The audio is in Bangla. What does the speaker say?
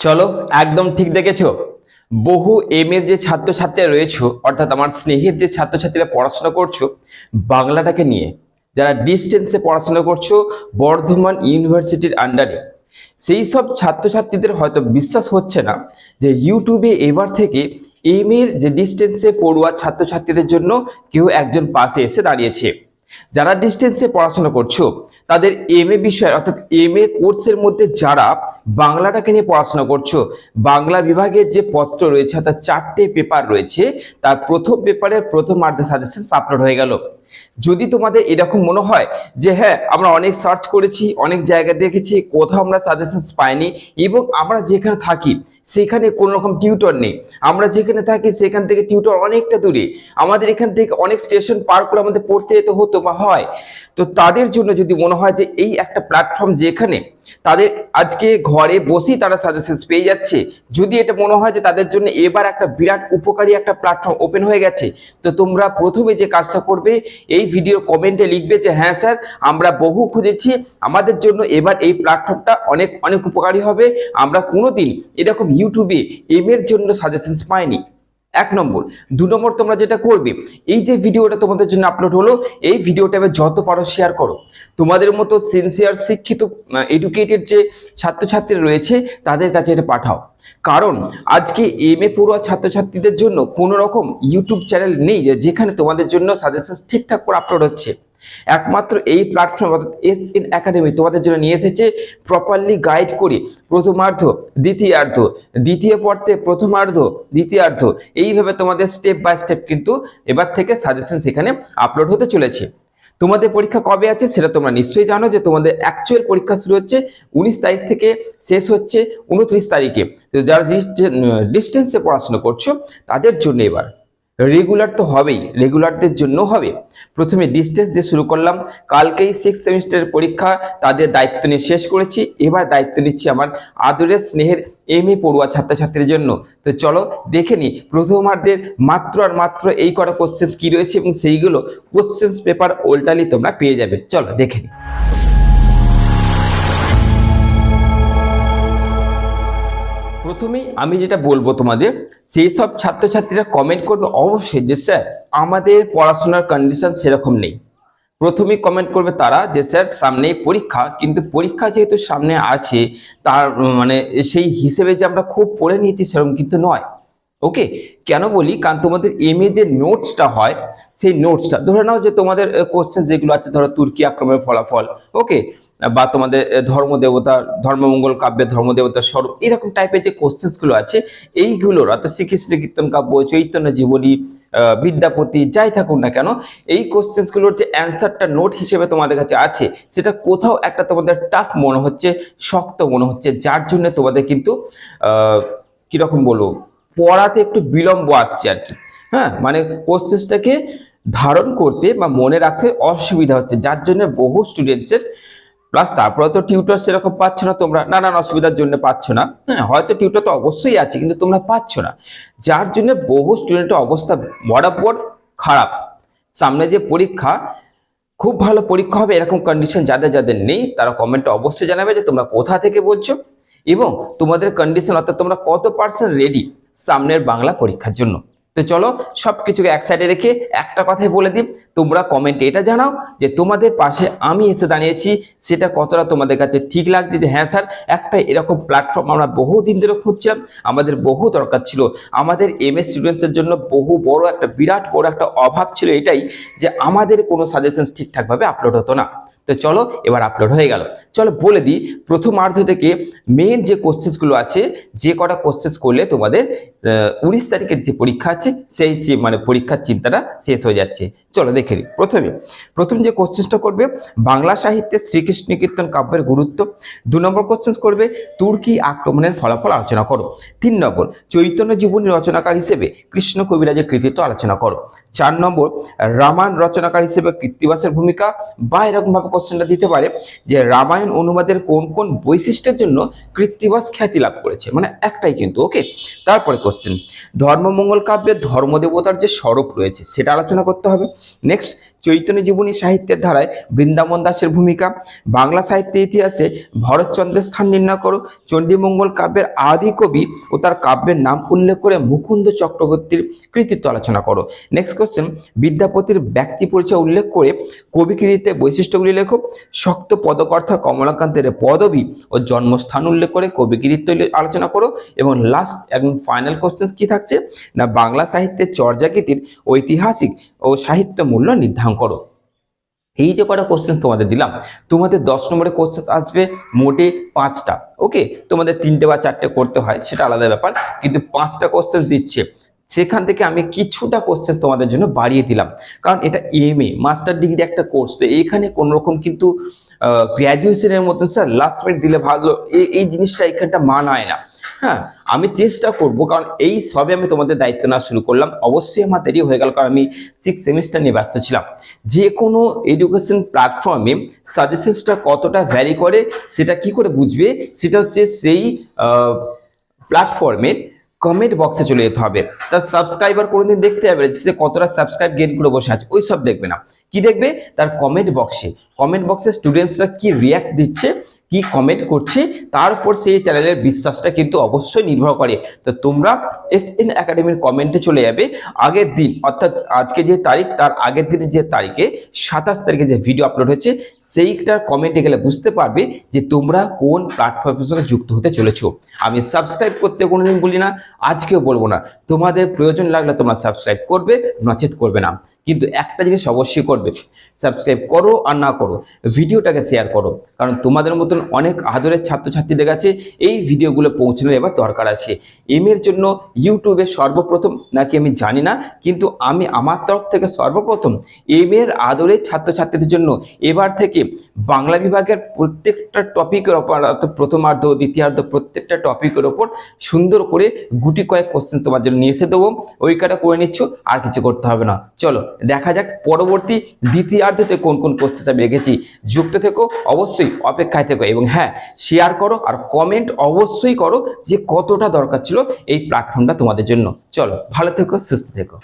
চলো, একদম ঠিক দেখেছ? বহু এম এর যে ছাত্রছাত্রীরা রয়েছে, অর্থাৎ আমার স্নেহের যে ছাত্রছাত্রীরা পড়াশোনা করছ, বাংলাটাকে নিয়ে, যারা ডিস্টেন্সে পড়াশোনা করছ, বর্ধমান ইউনিভার্সিটির আন্ডারে সেই সব ছাত্রছাত্রীদের হয়তো বিশ্বাস হচ্ছে না যে ইউটিউবে এবার থেকে এম এর যে ডিস্টেন্সে পড়ুয়া ছাত্রছাত্রীদের জন্য কেউ একজন পাশে এসে দাঁড়িয়েছে। যারা ডিস্টেন্সে পড়াশোনা করছ, তাদের এম এ বিষয়, অর্থাৎ এম এ কোর্সের মধ্যে যারা বাংলাটাকে নিয়ে পড়াশোনা করছ, বাংলা বিভাগের যে পত্র রয়েছে, অর্থাৎ চারটে পেপার রয়েছে, তার প্রথম পেপারের প্রথম আর্ধে সাজেশন আপলোড হয়ে গেল। যদি তোমাদের এরকম মনে হয় যে হ্যাঁ আমরা অনেক সার্চ করেছি, অনেক জায়গা দেখেছি, কোথাও আমরা সাজেশন পাইনি এবং আমরা যেখানে থাকি, সেখানে কোনো রকম টিউটর নেই। আমরা যেখানে থাকি, সেখান থেকে টিউটর অনেকটা দূরে। আমাদের এখান থেকে অনেক স্টেশন পার করে আমাদের পড়তে যেতে হতো বা হয়। তো তাদের জন্য যদি মনে হয় যে, এই একটা প্ল্যাটফর্ম যেখানে তাদের আজকে ঘরে বসেই তারা সাজেশন পেয়ে যাচ্ছে, যদি এটা মনে হয় যে, তাদের জন্য এবার একটা বিরাট উপকারী একটা প্ল্যাটফর্ম ওপেন হয়ে গেছে, তো তোমরা প্রথমে যে কাজটা করবে এই ভিডিও কমেন্টে লিখবে যে হ্যাঁ স্যার, আমরা বহু খুঁজেছি। আমাদের জন্য এবার এই প্ল্যাটফর্মটা অনেক অনেক উপকারী হবে। আমরা কোনোদিন এরকম ইউটিউবে এম এর জন্য সাজেশন পাইনি। এক নম্বর। দু নম্বর তোমরা যেটা করবে, এই যে ভিডিওটা তোমাদের জন্য আপলোড হলো, এই ভিডিওটা এবার যত পারো শেয়ার করো। তোমাদের মতো সিনসিয়ার শিক্ষিত এডুকেটেড যে ছাত্রছাত্রীরা রয়েছে, তাদের কাছে এটা পাঠাও। কারণ আজকে এম এ পড়ুয়া ছাত্রছাত্রীদের জন্য কোনো রকম ইউটিউব চ্যানেল নেই যেখানে তোমাদের জন্য সাজেশন ঠিকঠাক করে আপলোড হচ্ছে। একমাত্র এই প্ল্যাটফর্ম অর্থাৎ এস ইন একাডেমি তোমাদের জন্য নিয়ে এসেছে প্রপারলি গাইড করে প্রথমার্ধ, দ্বিতীয়ার্ধ, দ্বিতীয় পর্তে প্রথমার্ধ, দ্বিতীয়ার্ধ, এইভাবে তোমাদের স্টেপ বাই স্টেপ কিন্তু এবার থেকে সাজেশন সেখানে আপলোড হতে চলেছে। তোমাদের পরীক্ষা কবে আছে সেটা তোমরা নিশ্চয়ই জানো যে তোমাদের অ্যাকচুয়াল পরীক্ষা শুরু হচ্ছে উনিশ তারিখ থেকে শেষ হচ্ছে উনত্রিশ তারিখে। যারা ডিস্টেন্সে পড়াশোনা করছ তাদের জন্য এবার। রেগুলার তো হবেই রেগুলারদের জন্য হবে। প্রথমে ডিস্টেন্স দিয়ে শুরু করলাম, কালকেই সিক্স সেমিস্টারের পরীক্ষা, তাদের দায়িত্ব নিয়ে শেষ করেছি, এবার দায়িত্ব নিচ্ছি আমার আদরের স্নেহের এম এ পড়ুয়া ছাত্রছাত্রীর জন্য। তো চলো দেখে নি, প্রথমার্ধের মাত্র আর মাত্র এই কটা কোশ্চেন্স কী রয়েছে এবং সেইগুলো কোশ্চেন্স পেপার ওল্টালি তোমরা পেয়ে যাবে। চলো দেখে নি। প্রথমেই আমি যেটা বলব তোমাদের, সেই সব ছাত্রছাত্রীরা কমেন্ট করবে অবশ্যই যে, স্যার, আমাদের পড়াশোনার কন্ডিশন সেরকম নেই। প্রথমেই কমেন্ট করবে তারা যে, স্যার সামনেই পরীক্ষা, কিন্তু পরীক্ষা যেহেতু সামনে আছে, তার মানে সেই হিসেবে যে আমরা খুব পড়ে নিয়েছি সেরকম কিন্তু নয়। ওকে কেন বলি? কারণ তোমাদের এম এ যে নোটসটা হয়, সেই নোটসটা ধরে নাও যে তোমাদের কোশ্চেন যেগুলো আছে, ধরো তুর্কি আক্রমণের ফলাফল ওকে বা তোমাদের ধর্মদেবতা, ধর্মমঙ্গল কাব্যের ধর্মদেবতার স্বরূপ, এরকম টাইপের যে কোশ্চেন্সগুলো আছে, এইগুলোর অর্থাৎ শ্রীকৃষ্ণ কীর্তন কাব্য, চৈতন্য জীবনী বিদ্যাপতি, যাই থাকুক না কেন, এই কোশ্চেন্সগুলোর যে অ্যান্সারটা নোট হিসেবে তোমাদের কাছে আছে, সেটা কোথাও একটা তোমাদের টাফ মনে হচ্ছে, শক্ত মনে হচ্ছে, যার জন্য তোমাদের কিন্তু কীরকম বলব, পড়াতে একটু বিলম্ব আসছে আর কি। হ্যাঁ মানে কোশ্চেন্সটাকে ধারণ করতে বা মনে রাখতে অসুবিধা হচ্ছে, যার জন্য বহু স্টুডেন্টসের প্লাস তারপরে তো টিউটর সেরকম পাচ্ছ না তোমরা। নানান অসুবিধার জন্য পাচ্ছ না। হ্যাঁ হয়তো টিউটর তো অবশ্যই আছে, কিন্তু তোমরা পাচ্ছ না। যার জন্য বহু স্টুডেন্টের অবস্থা বরাবর খারাপ। সামনে যে পরীক্ষা, খুব ভালো পরীক্ষা হবে এরকম কন্ডিশন যাদের যাদের নেই, তারা কমেন্টে অবশ্যই জানাবে যে তোমরা কোথা থেকে বলছো। এবং তোমাদের কন্ডিশন অর্থাৎ তোমরা কত পার্সেন্ট রেডি সামনের বাংলা পরীক্ষার জন্য। তো চলো সব কিছুকে এক সাইডে রেখে একটা কথাই বলে দিই। তোমরা কমেন্টে এটা জানাও যে তোমাদের পাশে আমি এসে দাঁড়িয়েছি, সেটা কতটা তোমাদের কাছে ঠিক লাগছে যে হ্যাঁ স্যার একটা এরকম প্ল্যাটফর্ম আমরা বহু দিন ধরে খুঁজছিলাম, আমাদের বহু দরকার ছিল। আমাদের এম এস স্টুডেন্টসের জন্য বহু বড় একটা, বিরাট বড় একটা অভাব ছিল এটাই যে আমাদের কোনো সাজেশন ঠিকঠাকভাবে আপলোড হতো না। তো চলো এবার আপলোড হয়ে গেল। চলো বলে দিই প্রথমার্ধ থেকে মেন যে কোশ্চেন্সগুলো আছে, যে কটা কোশ্চেন্স করলে তোমাদের উনিশ তারিখের যে পরীক্ষা আছে, সেই যে মানে পরীক্ষার চিন্তাটা শেষ হয়ে যাচ্ছে। চলো দেখে নিই। প্রথমে, প্রথম যে কোশ্চেন্সটা করবে, বাংলা সাহিত্যে শ্রীকৃষ্ণ কীর্তন কাব্যের গুরুত্ব। দু নম্বর কোশ্চেন্স করবে, তুর্কি আক্রমণের ফলাফল আলোচনা করো। তিন নম্বর, চৈতন্য জীবনী রচনাকার হিসেবে কৃষ্ণ কবিরাজের কৃতিত্ব আলোচনা করো। চার নম্বর, রামায়ণ রচনাকার হিসেবে কৃত্তিবাসের ভূমিকা, বা এরকমভাবে কোশ্চেনটা দিতে পারে যে রামায়ণ অনুবাদের কোন কোন বৈশিষ্ট্যের জন্য কৃত্তিবাস খ্যাতি লাভ করেছে। মানে একটাই কিন্তু ওকে তারপরে কোশ্চেন ধর্মমঙ্গল কাব্যে ধর্মদেবতার যে স্বরূপ রয়েছে সেটা আলোচনা করতে হবে। নেক্সট চৈতন্য জীবনী সাহিত্যের ধারায় বৃন্দাবন দাসের ভূমিকা, বাংলা সাহিত্যের ইতিহাসে ভরতচন্দ্রের স্থান নির্ণয় করো, চণ্ডীমঙ্গল কাব্যের আদি কবি ও তার কাব্যের নাম উল্লেখ করে মুকুন্দ চক্রবর্তীর কৃতিত্ব আলোচনা করো। নেক্সট কোশ্চেন বিদ্যাপতির ব্যক্তি পরিচয় উল্লেখ করে কবি কৃতিত্বের বৈশিষ্ট্যগুলি লেখো। শক্ত পদকর্থা কমলাকান্তের পদবী ও জন্মস্থান উল্লেখ করে কবি কৃতিত্ব আলোচনা করো। এবং লাস্ট এবং ফাইনাল কোশ্চেন কি থাকছে? না বাংলা সাহিত্যের চর্যাকৃতির ঐতিহাসিক ও সাহিত্য মূল্য নির্ধারণ করো। এই যে কটা কোশ্চেন তোমাদের দিলাম, তোমাদের দশ নম্বরের কোশ্চেন আসবে মোটে পাঁচটা ওকে তোমাদের তিনটে বা চারটে করতে হয়, সেটা আলাদা ব্যাপার। কিন্তু পাঁচটা কোশ্চেন দিচ্ছে, সেখান থেকে আমি কিছুটা কোশ্চেন তোমাদের জন্য বাড়িয়ে দিলাম। কারণ এটা এম এ মাস্টার ডিগ্রি একটা কোর্স তো এখানে কোনো রকম কিন্তু গ্র্যাজুয়েশনের মতন স্যার লাস্ট মিনিট দিলে ভালো এই জিনিসটা এখানটা মানায় না। হ্যাঁ আমি চেষ্টা করব, কারণ এই সবে আমি তোমাদের দায়িত্ব নেওয়া শুরু করলাম। অবশ্যই আমার দেরি হয়ে গেল, কারণ আমি সিক্স সেমিস্টার নিয়ে ব্যস্ত ছিলাম। যে কোনো এডুকেশন প্ল্যাটফর্মে সাজেশনসটা কতটা ভ্যারি করে, সেটা কি করে বুঝবে, সেটা হচ্ছে সেই প্ল্যাটফর্মের কমেন্ট বক্সে চলে যেতে হবে। তার সাবস্ক্রাইবার কোনোদিন দেখতে হবে সে কতটা সাবস্ক্রাইব করে বসে আছে, ওই সব দেখবে না। কি দেখবে? তার কমেন্ট বক্সে কমেন্ট বক্সে স্টুডেন্টসরা কি রিয়াক্ট দিচ্ছে কি কমেন্ট করছে, তার উপর সেই চ্যানেলের বিশ্বাসটা কিন্তু অবশ্যই নির্ভর করে। তো তোমরা এস এন একাডেমির কমেন্টে চলে যাবে। আগের দিন, অর্থাৎ আজকে যে তারিখ, তার আগের দিনের যে তারিখে, সাতাশ তারিখে যে ভিডিও আপলোড হয়েছে সেইটার কমেন্টে গেলে বুঝতে পারবে যে তোমরা কোন প্ল্যাটফর্মের সঙ্গে যুক্ত হতে চলেছো। আমি সাবস্ক্রাইব করতে কোনোদিন বলি না, আজকেও বলব না। তোমাদের প্রয়োজন লাগলে তোমরা সাবস্ক্রাইব করবে, নচেত করবে না। কিন্তু একটা জিনিস অবশ্যই করবে সাবস্ক্রাইব করো আর না করো, ভিডিওটাকে শেয়ার করো। কারণ তোমাদের মতন অনেক আদরের ছাত্রছাত্রীদের কাছে এই ভিডিওগুলো পৌঁছানোর এবার দরকার আছে। এম এর জন্য ইউটিউবে সর্বপ্রথম, নাকি আমি জানি না, কিন্তু আমি আমার তরফ থেকে সর্বপ্রথম এম এর আদরের ছাত্রছাত্রীদের জন্য এবার থেকে বাংলা বিভাগের প্রত্যেকটা টপিকের ওপর, অর্থাৎ প্রথমার্ধ দ্বিতীয়ার্ধ প্রত্যেকটা টপিকের ওপর সুন্দর করে গুটি কয়েক কোশ্চেন তোমার জন্য নিয়ে এসে দেবো। ওই কাটা করে নিচ্ছ, আর কিছু করতে হবে না। চলো দেখা যাক পরবর্তী দ্বিতীয়ার্ধতে কোন কোন কোশ্চেন আমি রেখেছি। যুক্ত থেকো, অবশ্যই অপেক্ষায় থেকো এবং হ্যাঁ শেয়ার করো আর কমেন্ট অবশ্যই করো যে কতটা দরকার ছিল এই প্ল্যাটফর্মটা তোমাদের জন্য। চলো, ভালো থেকো, সুস্থ থেকো।